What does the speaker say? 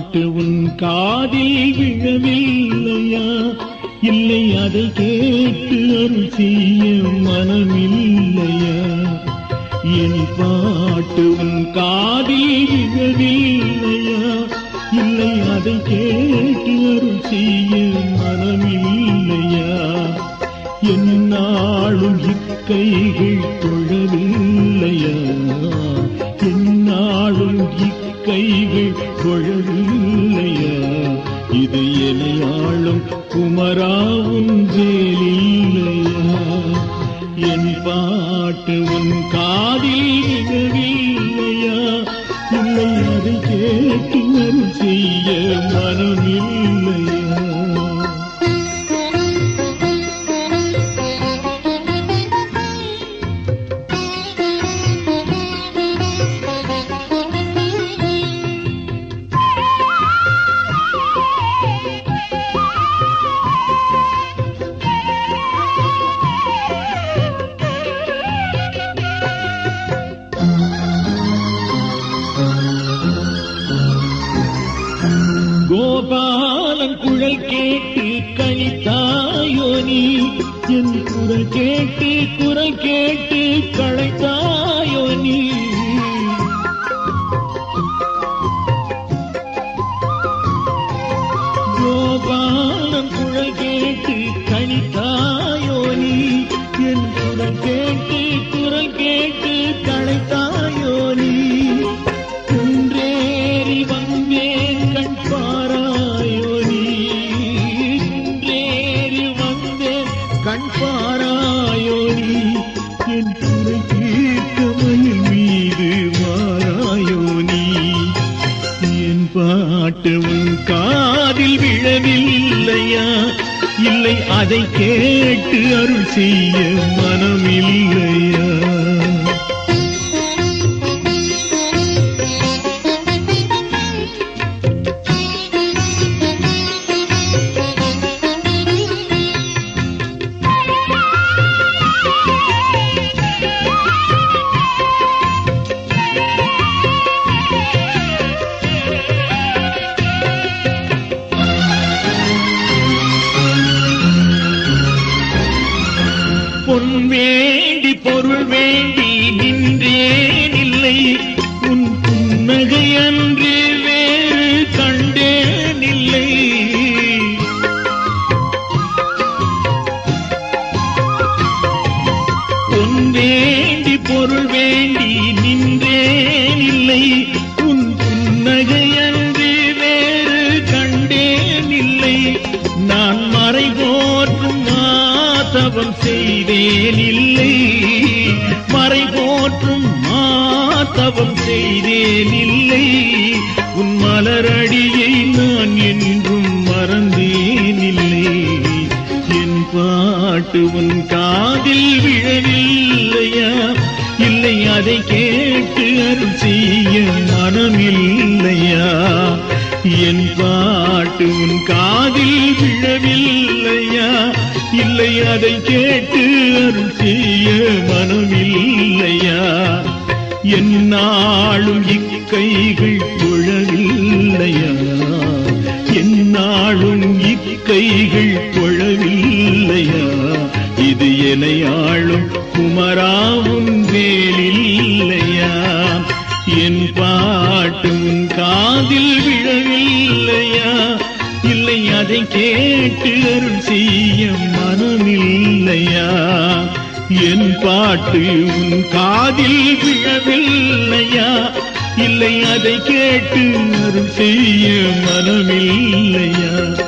பாட்டு உன் காதில் விழவில்லையா? இல்லை அதை கேட்டு அருள் செய்ய மனமில்லையா? என் பாட்டு உன் காதில் விழவில்லையா? இல்லை அதை கேட்டு அருள் செய்ய மனமில்லையா? என்னாலும் இக்கைகள் தொழவில்லையா என்னாலும் கைகள் தொழவில்லையா இது எலையாளும் குமராவும் ஜேலில்லையா என் பாட்டு உன் காதில் விழவில்லையா? இல்லை அதை கேட்டு செய்ய மனமில்லையா? குரல் கேட்டு கழித்தாயோ நீ? என் குரல் கேட்டு குரல் கேட்டு களைத்தாயோ நீ? கோபாலன் குழல் கேட்டு கழித்தாயோ நீ? என் குரல் கேட்டு குரல் கேட்டு களைத்தாயோ மனமில்லையா? இல்லை அதை கேட்டு அருள் செய்ய மனமில்லை வேண்டி மறை போற்றும் மாத்தவம் செய்தேன் இல்லை உன் மலரடியை நான் என்றும் மறந்தேன் இல்லை என் பாட்டு உன் காதில் விழவில்லையா? இல்லை அதை கேட்டு அருள் செய்ய மனமில்லையா? என் பாட்டு உன் காதில் விழவில்லையா? இல்லை அதை கேட்டு அருள் செய்ய மனமில்லையா? என்னாலும் இக்கைகள் தொழவில்லையா என்னாலும் இக்கைகள் தொழவில்லையா இது என ஆளும் குமராவும் வேலில்லையா கேட்டு அருள் செய்ய மனமில்லையா? என் பாட்டு உன் காதில் விழவில்லையா? இல்லை அதை கேட்டு அருள் செய்ய மனமில்லையா?